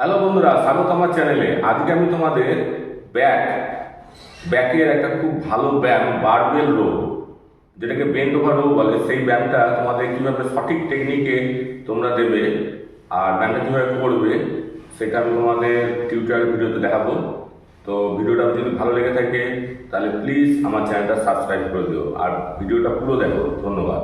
Hello বন্ধুরা, স্বাগত আমার চ্যানেলে আজকে আমি তোমাদের ব্যাক ব্যাকের একটা খুব ভালো ব্যায়াম বারবেল রো যেটাকে বেন্ড ওভার রো বলে। সেই ব্যায়ামটা তোমাদের কীভাবে সঠিক টেকনিকে তোমরা দেবে আর ব্যায়ামটা কীভাবে করবে, সেটা আমি তোমাদের টিউটোরিয়াল ভিডিওতে দেখাবো। তো ভিডিওটা যদি ভালো লেগে থাকে, তাহলে প্লিজ আমার চ্যানেলটা সাবস্ক্রাইব করে দিও। আর ভিডিওটা পুরো দেখো। ধন্যবাদ।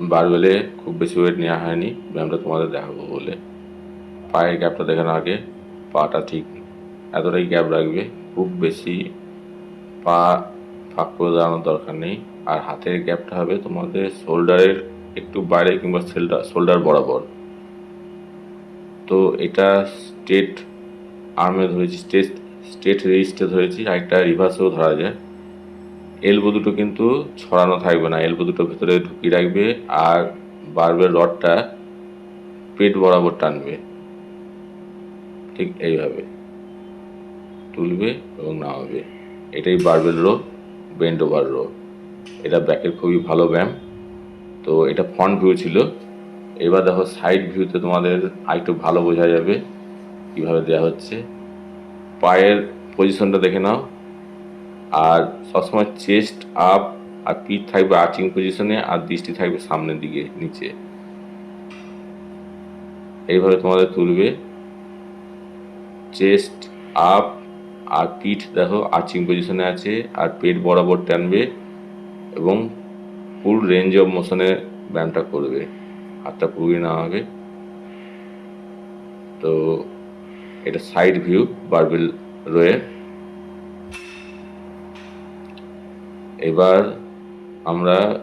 বারবেলে খুব বেশি ওয়েট নেওয়া হয়নি। ব্যায়ামটা তোমাদের দেখাবো বলে। পায়ের গ্যাপটা দেখানো আগে পাটা ঠিক এতটাই গ্যাপ রাখবে, খুব বেশি পা ফাঁক করে দাঁড়ানোর দরকার নেই। আর হাতের গ্যাপটা হবে তোমাদের শোল্ডারের একটু বাইরে কিংবা শোল্ডার শোল্ডার বরাবর। তো এটা স্টেট আর্মে ধরেছি স্টেট স্টেট রেজিস্টে ধরেছি আরেকটা রিভার্সেও ধরা যায়। এলবো দুটো কিন্তু ছড়ানো থাকবে না। এলবো দুটো ভেতরে ঢুকিয়ে রাখবে আর বার্বের রডটা পেট বরাবর টানবে। ঠিক এইভাবে। তুলবে এবং নামাবে। এটাই barbell row bend over row এটা ব্যাকের খুবই ভালো ব্যায়াম তো এটা ফ্রন্ট ভিউ ছিল। এবার দেখো সাইড ভিউতে তোমাদের আরেকটু ভালো বোঝা যাবে কীভাবে দেওয়া হচ্ছে। পায়ের পজিশনটা দেখে নাও। আর সবসময় চেস্ট আপ আর পিঠ থাকবে আর্চিং পজিশনে আর দৃষ্টি থাকবে সামনের দিকে, নিচে। এইভাবে তোমাদের তুলবে। চেস্ট আপ আর পিঠ দেখো, আর্চিং পজিশনে আছে আর পেট বরাবর টানবে এবং ফুল রেঞ্জ অফ মোশনে ব্যায়ামটা করবে। হাতটা পুরোই নেওয়া হবে। তো এটা সাইড ভিউ বারবেল রয়ে এবার আমরা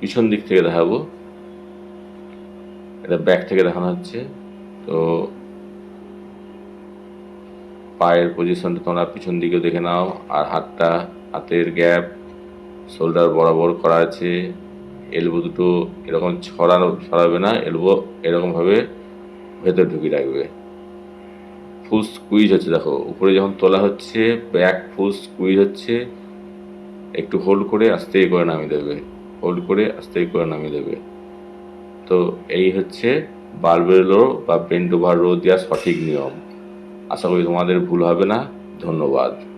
পিছন দিক থেকে দেখাবো। এটা ব্যাক থেকে দেখানো হচ্ছে। তো পায়ের পজিশনটা তোমরা পিছন দিকে দেখে নাও। আর হাতটা, হাতের গ্যাপ শোল্ডার বরাবর করা আছে। এলবো দুটো এরকম ছড়ানো, ছড়াবে না। এলবো এরকমভাবে ভেতর ঢুকিয়ে রাখবে। ফুল স্কুইজ হচ্ছে, দেখো, উপরে যখন তোলা হচ্ছে ব্যাক ফুল স্কুইজ হচ্ছে, একটু হোল্ড করে আস্তে করে নামিয়ে দেবে হোল্ড করে আস্তে করে নামিয়ে দেবে। তো এই হচ্ছে বারবেলো বা বেন্ড ওভার রো দেওয়ার সঠিক নিয়ম। আশা করি তোমাদের ভুল হবে না। ধন্যবাদ।